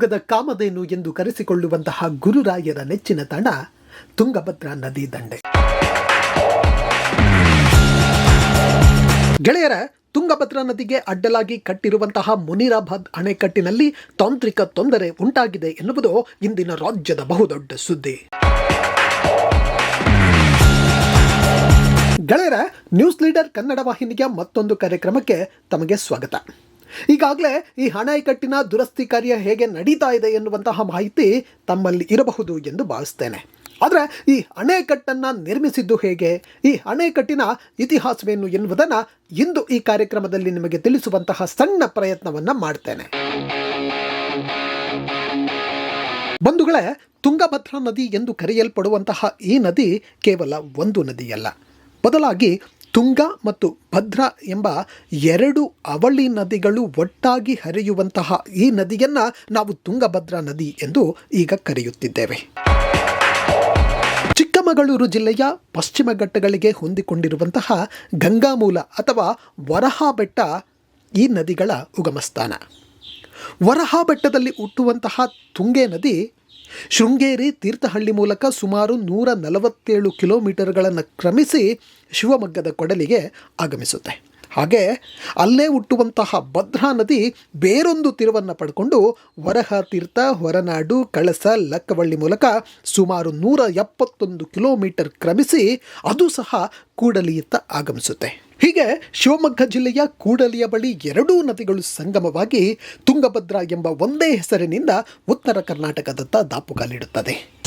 ಕಲಿಯುಗದ ಕಾಮಧೇನು ಎಂದು ಕರೆಸಿಕೊಳ್ಳುವಂತಹ ಗುರುರಾಯರ ನೆಚ್ಚಿನ ತಾಣ ತುಂಗಭದ್ರಾ ನದಿ ದಂಡೆ. ಗೆಳೆಯರ, ತುಂಗಭದ್ರಾ ನದಿಗೆ ಅಡ್ಡಲಾಗಿ ಕಟ್ಟಿರುವಂತಹ ಮುನಿರಾಬಾದ್ ಅಣೆಕಟ್ಟಿನಲ್ಲಿ ತಾಂತ್ರಿಕ ತೊಂದರೆ ಉಂಟಾಗಿದೆ ಎನ್ನುವುದು ಇಂದಿನ ರಾಜ್ಯದ ಬಹುದೊಡ್ಡ ಸುದ್ದಿ. ಗೆಳೆಯರ, ನ್ಯೂಸ್ ಲೀಡರ್ ಕನ್ನಡ ವಾಹಿನಿಯ ಮತ್ತೊಂದು ಕಾರ್ಯಕ್ರಮಕ್ಕೆ ತಮಗೆ ಸ್ವಾಗತ. ಈಗಾಗಲೇ ಈ ಅಣೆಕಟ್ಟಿನ ದುರಸ್ತಿ ಕಾರ್ಯ ಹೇಗೆ ನಡೀತಾ ಇದೆ ಎನ್ನುವಂತಹ ಮಾಹಿತಿ ತಮ್ಮಲ್ಲಿ ಇರಬಹುದು ಎಂದು ಭಾವಿಸ್ತೇನೆ. ಆದರೆ ಈ ಅಣೆಕಟ್ಟನ್ನು ನಿರ್ಮಿಸಿದ್ದು ಹೇಗೆ? ಈ ಅಣೆಕಟ್ಟಿನ ಇತಿಹಾಸವೇನು ಎನ್ನುವುದನ್ನು ಇಂದು ಈ ಕಾರ್ಯಕ್ರಮದಲ್ಲಿ ನಿಮಗೆ ತಿಳಿಸುವಂತಹ ಸಣ್ಣ ಪ್ರಯತ್ನವನ್ನು ಮಾಡ್ತೇನೆ. ಬಂಧುಗಳೇ, ತುಂಗಭದ್ರಾ ನದಿ ಎಂದು ಕರೆಯಲ್ಪಡುವಂತಹ ಈ ನದಿ ಕೇವಲ ಒಂದು ನದಿಯಲ್ಲ. ಬದಲಾಗಿ ತುಂಗ ಮತ್ತು ಭದ್ರಾ ಎಂಬ ಎರಡು ಅವಳಿ ನದಿಗಳು ಒಟ್ಟಾಗಿ ಹರಿಯುವಂತಹ ಈ ನದಿಯನ್ನು ನಾವು ತುಂಗಭದ್ರಾ ನದಿ ಎಂದು ಈಗ ಕರೆಯುತ್ತಿದ್ದೇವೆ. ಚಿಕ್ಕಮಗಳೂರು ಜಿಲ್ಲೆಯ ಪಶ್ಚಿಮ ಘಟ್ಟಗಳಿಗೆ ಹೊಂದಿಕೊಂಡಿರುವಂತಹ ಗಂಗಾಮೂಲ ಅಥವಾ ವರಹಾ ಬೆಟ್ಟ ಈ ನದಿಗಳ ಉಗಮಸ್ಥಾನ. ವರಹಾ ಬೆಟ್ಟದಲ್ಲಿ ಹುಟ್ಟುವಂತಹ ತುಂಗೆ ನದಿ ಶೃಂಗೇರಿ ತೀರ್ಥಹಳ್ಳಿ ಮೂಲಕ ಸುಮಾರು ನೂರ ನಲವತ್ತೇಳು ಕಿಲೋಮೀಟರ್ಗಳನ್ನು ಕ್ರಮಿಸಿ ಶಿವಮೊಗ್ಗದ ಕೊಡಲಿಗೆ ಆಗಮಿಸುತ್ತೆ. ಹಾಗೆ ಅಲ್ಲೇ ಹುಟ್ಟುವಂತಹ ಭದ್ರಾ ನದಿ ಬೇರೊಂದು ತಿರುವನ್ನು ಪಡ್ಕೊಂಡು ವರಹ ತೀರ್ಥ, ಹೊರನಾಡು, ಕಳಸ, ಲಕ್ಕವಳ್ಳಿ ಮೂಲಕ ಸುಮಾರು ನೂರ ಎಪ್ಪತ್ತೊಂದು ಕಿಲೋಮೀಟರ್ ಕ್ರಮಿಸಿ ಅದು ಸಹ ಕೂಡಲಿಯತ್ತ ಆಗಮಿಸುತ್ತೆ. ಹೀಗೆ ಶಿವಮೊಗ್ಗ ಜಿಲ್ಲೆಯ ಕೂಡಲಿಯ ಬಳಿ ಎರಡೂ ನದಿಗಳು ಸಂಗಮವಾಗಿ ತುಂಗಭದ್ರಾ ಎಂಬ ಒಂದೇ ಹೆಸರಿನಿಂದ ಉತ್ತರ ಕರ್ನಾಟಕದತ್ತ ದಾಪುಗಾಲಿಡುತ್ತದೆ.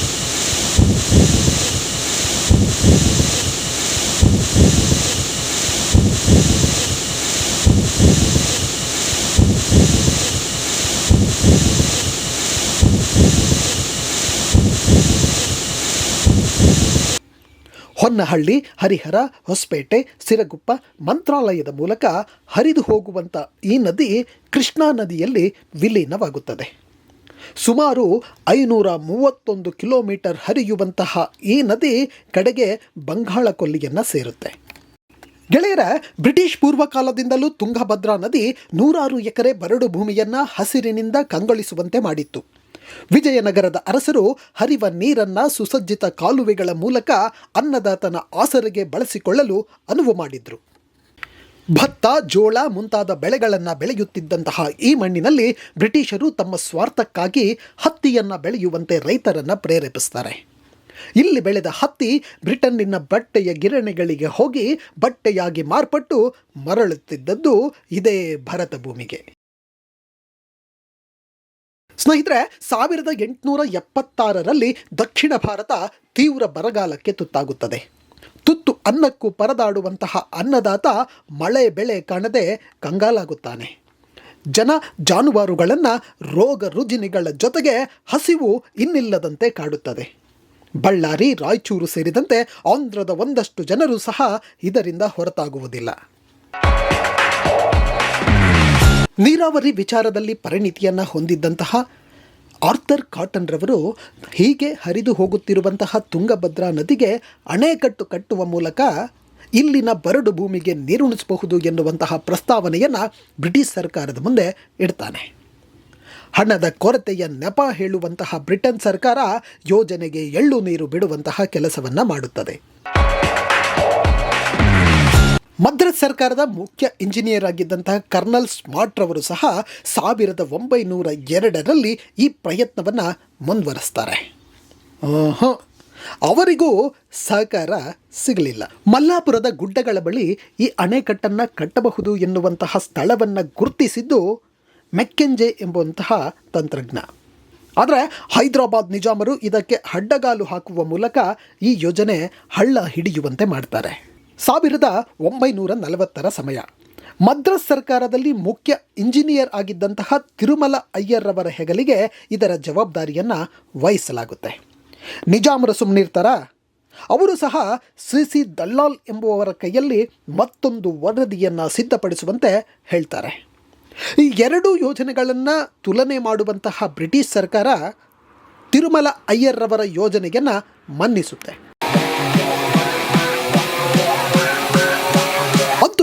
ಹೊನ್ನಹಳ್ಳಿ, ಹರಿಹರ, ಹೊಸಪೇಟೆ, ಸಿರಗುಪ್ಪ ಮಂತ್ರಾಲಯದ ಮೂಲಕ ಹರಿದು ಹೋಗುವಂಥ ಈ ನದಿ ಕೃಷ್ಣಾ ನದಿಯಲ್ಲಿ ವಿಲೀನವಾಗುತ್ತದೆ. ಸುಮಾರು ಐನೂರ ಮೂವತ್ತೊಂದು ಕಿಲೋಮೀಟರ್ ಹರಿಯುವಂತಹ ಈ ನದಿ ಕಡೆಗೆ ಬಂಗಾಳ ಕೊಲ್ಲಿಯನ್ನು ಸೇರುತ್ತೆ. ಗೆಳೆಯರ, ಬ್ರಿಟಿಷ್ ಪೂರ್ವಕಾಲದಿಂದಲೂ ತುಂಗಭದ್ರಾ ನದಿ ನೂರಾರು ಎಕರೆ ಬರಡು ಭೂಮಿಯನ್ನು ಹಸಿರಿನಿಂದ ಕಂಗೊಳಿಸುವಂತೆ ಮಾಡಿತ್ತು. ವಿಜಯನಗರದ ಅರಸರು ಹರಿವ ನೀರನ್ನ ಸುಸಜ್ಜಿತ ಕಾಲುವೆಗಳ ಮೂಲಕ ಅನ್ನದಾತನ ಆಸರೆಗೆ ಬಳಸಿಕೊಳ್ಳಲು ಅನುವು ಮಾಡಿದ್ರು. ಭತ್ತ, ಜೋಳ ಮುಂತಾದ ಬೆಳೆಗಳನ್ನು ಬೆಳೆಯುತ್ತಿದ್ದಂತಹ ಈ ಮಣ್ಣಿನಲ್ಲಿ ಬ್ರಿಟಿಷರು ತಮ್ಮ ಸ್ವಾರ್ಥಕ್ಕಾಗಿ ಹತ್ತಿಯನ್ನು ಬೆಳೆಯುವಂತೆ ರೈತರನ್ನು ಪ್ರೇರೇಪಿಸ್ತಾರೆ. ಇಲ್ಲಿ ಬೆಳೆದ ಹತ್ತಿ ಬ್ರಿಟನ್ನಿನ ಬಟ್ಟೆಯ ಗಿರಣಿಗಳಿಗೆ ಹೋಗಿ ಬಟ್ಟೆಯಾಗಿ ಮಾರ್ಪಟ್ಟು ಮರಳುತ್ತಿದ್ದದ್ದು ಇದೇ ಭರತ ಭೂಮಿಗೆ ಸ್ನೇಹಿತರೆ, ಸಾವಿರದ ಎಂಟುನೂರ ಎಪ್ಪತ್ತಾರರಲ್ಲಿ ದಕ್ಷಿಣ ಭಾರತ ತೀವ್ರ ಬರಗಾಲಕ್ಕೆ ತುತ್ತಾಗುತ್ತದೆ. ತುತ್ತು ಅನ್ನಕ್ಕೂ ಪರದಾಡುವಂತಹ ಅನ್ನದಾತ ಮಳೆ ಬೆಳೆ ಕಾಣದೆ ಕಂಗಾಲಾಗುತ್ತಾನೆ. ಜನ ಜಾನುವಾರುಗಳನ್ನು ರೋಗ ರುಜಿನಿಗಳ ಜೊತೆಗೆ ಹಸಿವು ಇನ್ನಿಲ್ಲದಂತೆ ಕಾಡುತ್ತದೆ. ಬಳ್ಳಾರಿ, ರಾಯಚೂರು ಸೇರಿದಂತೆ ಆಂಧ್ರದ ಒಂದಷ್ಟು ಜನರು ಸಹ ಇದರಿಂದ ಹೊರತಾಗುವುದಿಲ್ಲ. ನೀರಾವರಿ ವಿಚಾರದಲ್ಲಿ ಪರಿಣಿತಿಯನ್ನು ಹೊಂದಿದ್ದಂತಹ ಆರ್ಥರ್ ಕಾಟನ್ ರವರು ಹೀಗೆ ಹರಿದು ಹೋಗುತ್ತಿರುವಂತಹ ತುಂಗಭದ್ರಾ ನದಿಗೆ ಅಣೆಕಟ್ಟು ಕಟ್ಟುವ ಮೂಲಕ ಇಲ್ಲಿನ ಬರಡು ಭೂಮಿಗೆ ನೀರುಣಿಸಬಹುದು ಎನ್ನುವಂತಹ ಪ್ರಸ್ತಾವನೆಯನ್ನು ಬ್ರಿಟಿಷ್ ಸರ್ಕಾರದ ಮುಂದೆ ಇಡ್ತಾನೆ. ಹಣದ ಕೊರತೆಯ ನೆಪ ಹೇಳುವಂತಹ ಬ್ರಿಟನ್ ಸರ್ಕಾರ ಯೋಜನೆಗೆ ಎಳ್ಳು ನೀರು ಬಿಡುವಂತಹ ಕೆಲಸವನ್ನು ಮಾಡುತ್ತದೆ. ಮದ್ರಾಸ್ ಸರ್ಕಾರದ ಮುಖ್ಯ ಇಂಜಿನಿಯರ್ ಆಗಿದ್ದಂತಹ ಕರ್ನಲ್ ಸ್ಮಾರ್ಟ್ ರವರು ಸಹ ಸಾವಿರದ ಒಂಬೈನೂರ ಎರಡರಲ್ಲಿ ಈ ಪ್ರಯತ್ನವನ್ನು ಮುಂದುವರೆಸ್ತಾರೆ. ಅವರಿಗೂ ಸಹಕಾರ ಸಿಗಲಿಲ್ಲ. ಮಲ್ಲಾಪುರದ ಗುಡ್ಡಗಳ ಬಳಿ ಈ ಅಣೆಕಟ್ಟನ್ನು ಕಟ್ಟಬಹುದು ಎನ್ನುವಂತಹ ಸ್ಥಳವನ್ನು ಗುರುತಿಸಿದ್ದು ಮೆಕ್ಕೆಂಜೆ ಎಂಬುವಂತಹ ತಂತ್ರಜ್ಞ. ಆದರೆ ಹೈದರಾಬಾದ್ ನಿಜಾಮರು ಇದಕ್ಕೆ ಅಡ್ಡಗಾಲು ಹಾಕುವ ಮೂಲಕ ಈ ಯೋಜನೆ ಹಳ್ಳ ಹಿಡಿಯುವಂತೆ ಮಾಡ್ತಾರೆ. ಸಾವಿರದ ಒಂಬೈನೂರ ನಲವತ್ತರ ಸಮಯ. ಮದ್ರಾಸ್ ಸರ್ಕಾರದಲ್ಲಿ ಮುಖ್ಯ ಇಂಜಿನಿಯರ್ ಆಗಿದ್ದಂತಹ ತಿರುಮಲ ಅಯ್ಯರ್ರವರ ಹೆಗಲಿಗೆ ಇದರ ಜವಾಬ್ದಾರಿಯನ್ನು ವಹಿಸಲಾಗುತ್ತೆ. ನಿಜಾಮರು ಸುಮ್ಮನಿರ್ತಾರ ಅವರು ಸಹ ಸಿ ಸಿ ದಲ್ಲಾಲ್ ಎಂಬುವವರ ಕೈಯಲ್ಲಿ ಮತ್ತೊಂದು ವರದಿಯನ್ನು ಸಿದ್ಧಪಡಿಸುವಂತೆ ಹೇಳ್ತಾರೆ. ಈ ಎರಡೂ ಯೋಜನೆಗಳನ್ನು ತುಲನೆ ಮಾಡುವಂತಹ ಬ್ರಿಟಿಷ್ ಸರ್ಕಾರ ತಿರುಮಲ ಅಯ್ಯರ್ರವರ ಯೋಜನೆಯನ್ನು ಮನ್ನಿಸುತ್ತೆ.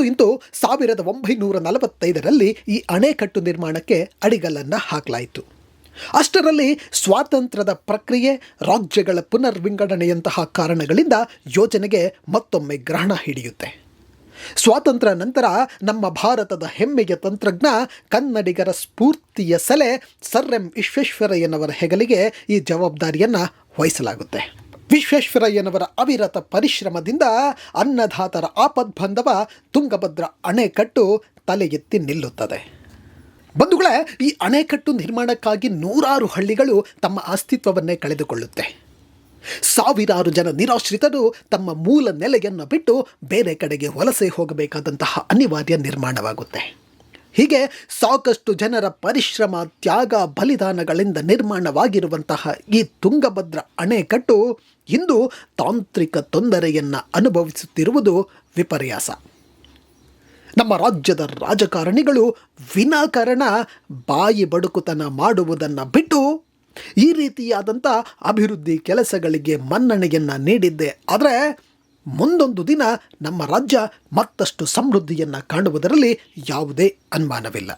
ಅಂತೂ ಇಂದು ಸಾವಿರದ ಒಂಬೈನೂರ ನಲವತ್ತೈದರಲ್ಲಿ ಈ ಅಣೆಕಟ್ಟು ನಿರ್ಮಾಣಕ್ಕೆ ಅಡಿಗಲ್ಲನ್ನು ಹಾಕಲಾಯಿತು. ಅಷ್ಟರಲ್ಲಿ ಸ್ವಾತಂತ್ರ್ಯದ ಪ್ರಕ್ರಿಯೆ, ರಾಜ್ಯಗಳ ಪುನರ್ವಿಂಗಡಣೆಯಂತಹ ಕಾರಣಗಳಿಂದ ಯೋಜನೆಗೆ ಮತ್ತೊಮ್ಮೆ ಗ್ರಹಣ ಹಿಡಿಯುತ್ತೆ. ಸ್ವಾತಂತ್ರ್ಯ ನಂತರ ನಮ್ಮ ಭಾರತದ ಹೆಮ್ಮೆಯ ತಂತ್ರಜ್ಞ, ಕನ್ನಡಿಗರ ಸ್ಫೂರ್ತಿಯ ಸೆಲೆ ಸರ್ ಎಂ ವಿಶ್ವೇಶ್ವರಯ್ಯನವರ ಹೆಗಲಿಗೆ ಈ ಜವಾಬ್ದಾರಿಯನ್ನು ವಹಿಸಲಾಗುತ್ತೆ. ವಿಶ್ವೇಶ್ವರಯ್ಯನವರ ಅವಿರತ ಪರಿಶ್ರಮದಿಂದ ಅನ್ನದಾತರ ಆಪದ್ಬಂಧವ ತುಂಗಭದ್ರ ಅಣೆಕಟ್ಟು ತಲೆ ಎತ್ತಿ ನಿಲ್ಲುತ್ತದೆ. ಬಂಧುಗಳೇ, ಈ ಅಣೆಕಟ್ಟು ನಿರ್ಮಾಣಕ್ಕಾಗಿ ನೂರಾರು ಹಳ್ಳಿಗಳು ತಮ್ಮ ಅಸ್ತಿತ್ವವನ್ನೇ ಕಳೆದುಕೊಳ್ಳುತ್ತೆ. ಸಾವಿರಾರು ಜನ ನಿರಾಶ್ರಿತರು ತಮ್ಮ ಮೂಲ ನೆಲೆಯನ್ನು ಬಿಟ್ಟು ಬೇರೆ ಕಡೆಗೆ ವಲಸೆ ಹೋಗಬೇಕಾದಂತಹ ಅನಿವಾರ್ಯ ನಿರ್ಮಾಣವಾಗುತ್ತೆ. ಹೀಗೆ ಸಾಕಷ್ಟು ಜನರ ಪರಿಶ್ರಮ, ತ್ಯಾಗ, ಬಲಿದಾನಗಳಿಂದ ನಿರ್ಮಾಣವಾಗಿರುವಂತಹ ಈ ತುಂಗಭದ್ರ ಅಣೆಕಟ್ಟು ಇಂದು ತಾಂತ್ರಿಕ ತೊಂದರೆಯನ್ನು ಅನುಭವಿಸುತ್ತಿರುವುದು ವಿಪರ್ಯಾಸ. ನಮ್ಮ ರಾಜ್ಯದ ರಾಜಕಾರಣಿಗಳು ವಿನಾಕಾರಣ ಬಾಯಿ ಬಡುಕುತನ ಮಾಡುವುದನ್ನು ಬಿಟ್ಟು ಈ ರೀತಿಯಾದಂಥ ಅಭಿವೃದ್ಧಿ ಕೆಲಸಗಳಿಗೆ ಮನ್ನಣೆಯನ್ನು ನೀಡಿದ್ದೆ. ಆದರೆ ಮುಂದೊಂದು ದಿನ ನಮ್ಮ ರಾಜ್ಯ ಮತ್ತಷ್ಟು ಸಮೃದ್ಧಿಯನ್ನು ಕಾಣುವುದರಲ್ಲಿ ಯಾವುದೇ ಅನುಮಾನವಿಲ್ಲ.